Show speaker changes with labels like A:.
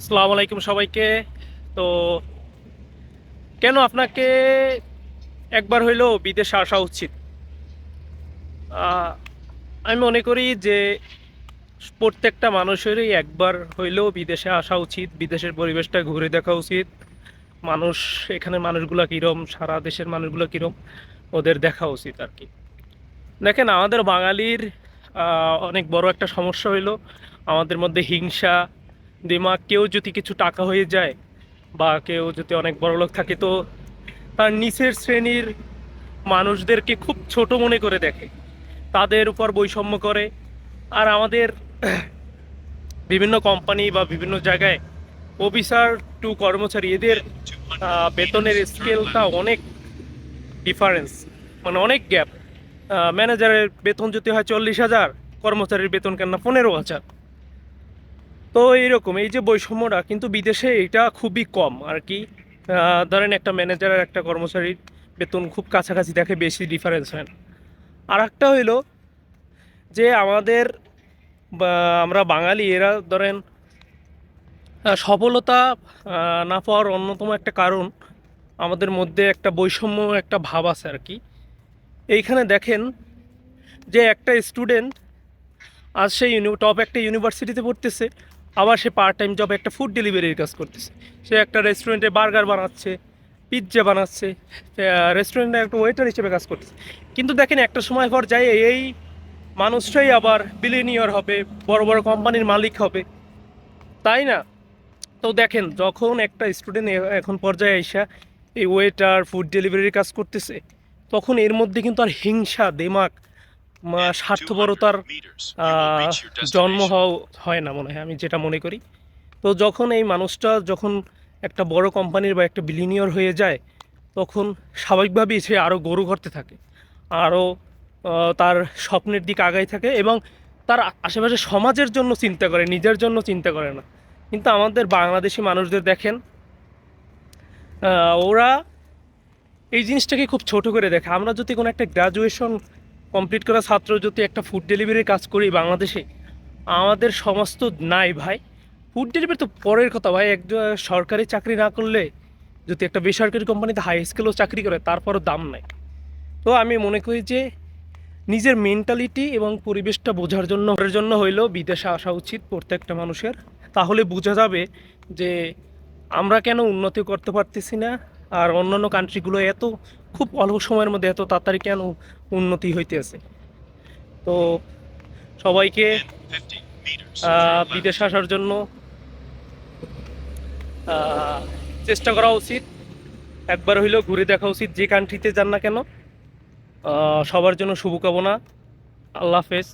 A: আসসালামু আলাইকুম সবাইকে। তো কেন আপনাকে একবার হইলেও বিদেশে আসা উচিত? আমি মনে করি যে প্রত্যেকটা মানুষেরই একবার হইলেও বিদেশে আসা উচিত, বিদেশের পরিবেশটা ঘুরে দেখা উচিত। মানুষ, এখানে মানুষগুলো কীরম, সারা দেশের মানুষগুলো কীরম, ওদের দেখা উচিত আর কি। দেখেন, আমাদের বাঙালির অনেক বড় একটা সমস্যা হইল, আমাদের মধ্যে হিংসা দিমাগ কেউ যদি কিছু টাকা হয়ে যায় বা কেউ যদি অনেক বড় লোক থাকে, তো তার নিচের শ্রেণির মানুষদেরকে খুব ছোট মনে করে দেখে। তাদের উপর বৈষম্য করে। আর আমাদের বিভিন্ন কোম্পানি বা বিভিন্ন জায়গায় অফিসার টু কর্মচারী, এদের বেতনের স্কেলটা অনেক ডিফারেন্স মানে অনেক গ্যাপ ম্যানেজারের বেতন যদি হয় চল্লিশ হাজার, কর্মচারীর বেতন কেন না পনেরো হাজার। তো এইরকম, এই যে বৈষম্যটা, কিন্তু বিদেশে এটা খুবই কম আর কি ধরেন একটা ম্যানেজারের একটা কর্মচারীর বেতন খুব কাছাকাছি দেখে বেশি ডিফারেন্স হয় না। আর একটা হইল যে আমাদের আমরা বাঙালি, এরা ধরেন সফলতা না পাওয়ার অন্যতম একটা কারণ আমাদের মধ্যে একটা বৈষম্য, একটা ভাব আছে আর কি এইখানে দেখেন যে একটা স্টুডেন্ট আজ সে টপ একটা ইউনিভার্সিটিতে পড়তেছে আবার সে পার্ট টাইম জব একটা ফুড ডেলিভারির কাজ করতেছে। সে একটা রেস্টুরেন্টে বার্গার বানাচ্ছে পিৎজা বানাচ্ছে রেস্টুরেন্টে একটা ওয়েটার হিসেবে কাজ করতেছে। কিন্তু দেখেন, একটা সময় পর যায় এই মানুষটাই আবার বিলিনিয়র হবে, বড় বড় কোম্পানির মালিক হবে। তাই না? তো দেখেন, যখন একটা স্টুডেন্ট এখন পর্যায়ে আইসা এই ওয়েটার ফুড ডেলিভারির কাজ করতেছে, তখন এর মধ্যে কিন্তু আর হিংসা, দেমাক স্বার্থপরতার জন্ম হওয়া হয় না মনে হয় আমি যেটা মনে করি। তো যখন এই মানুষটা যখন একটা বড় কোম্পানির বা একটা বিলিনিয়র হয়ে যায় তখন স্বাভাবিকভাবেই সে আরও গরু করতে থাকে আরও তার স্বপ্নের দিক আগাই থাকে এবং তার আশেপাশে সমাজের জন্য চিন্তা করে নিজের জন্য চিন্তা করে না। কিন্তু আমাদের বাংলাদেশি মানুষদের দেখেন ওরা এই জিনিসটাকে খুব ছোট করে দেখে। আমরা যদি কোনো একটা গ্রাজুয়েশন কমপ্লিট করা ছাত্র যদি একটা ফুড ডেলিভারির কাজ করি বাংলাদেশে, আমাদের সমাজ তো নাই ভাই। ফুড ডেলিভারি তো পরের কথা ভাই, এক সরকারি চাকরি না করলে যদি একটা বেসরকারি কোম্পানিতে হাই স্কেলেও চাকরি করে, তারপরও দাম নাই। তো আমি মনে করি যে নিজের মেন্টালিটি এবং পরিবেশটা বোঝার জন্য ওর জন্য হইলেও বিদেশে আসা উচিত প্রত্যেকটা মানুষের। তাহলে বোঝা যাবে যে আমরা কেন উন্নতি করতে পারতেছি না আর অন্যান্য কান্ট্রিগুলো এত খুব অল্প সময়ের মধ্যে এত তাড়াতাড়ি কেন উন্নতি হইতেছে? তো সবাইকে বিদেশে আসার জন্য চেষ্টা করা উচিত। একবার হইলেও ঘুরে দেখা উচিত যে কান্ট্রিতে যান না কেন। সবার জন্য শুভকামনা। আল্লাহ হাফেজ।